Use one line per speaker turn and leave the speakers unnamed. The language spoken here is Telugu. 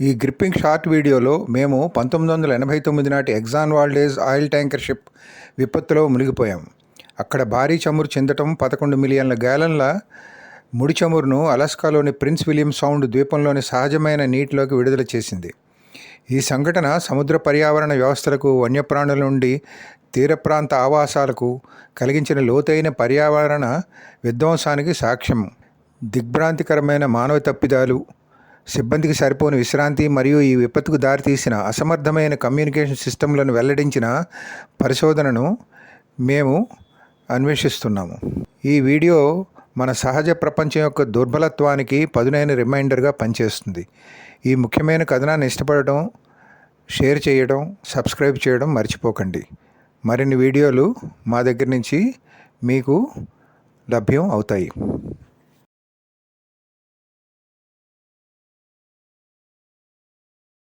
ఈ గ్రిప్పింగ్ షార్ట్ వీడియోలో మేము పంతొమ్మిది వందల ఎనభై తొమ్మిది నాటి Exxon Valdez oil tanker ship విపత్తులో మునిగిపోయాం. అక్కడ భారీ చమురు చెందటం పదకొండు మిలియన్ల గ్యాలన్ల ముడి చమురును అలాస్కాలోని ప్రిన్స్ విలియం సౌండ్ ద్వీపంలోని సహజమైన నీటిలోకి విడుదల చేసింది. ఈ సంఘటన సముద్ర పర్యావరణ వ్యవస్థలకు వన్యప్రాణుల నుండి తీర ప్రాంత ఆవాసాలకు కలిగించిన లోతైన పర్యావరణ విధ్వంసానికి సాక్ష్యం. దిగ్భ్రాంతికరమైన మానవ తప్పిదాలు సిబ్బందికి సరిపోని విశ్రాంతి మరియు ఈ విపత్తుకు దారితీసిన అసమర్థమైన కమ్యూనికేషన్ సిస్టంలను వెల్లడించిన పరిశోధనను మేము అన్వేషిస్తున్నాము. ఈ వీడియో మన సహజ ప్రపంచం యొక్క దుర్బలత్వానికి పదునైన రిమైండర్గా పనిచేస్తుంది. ఈ ముఖ్యమైన కథనాన్ని ఇష్టపడటం షేర్ చేయడం సబ్స్క్రైబ్ చేయడం మర్చిపోకండి. మరిన్ని వీడియోలు మా దగ్గర నుంచి మీకు లభ్యం అవుతాయి.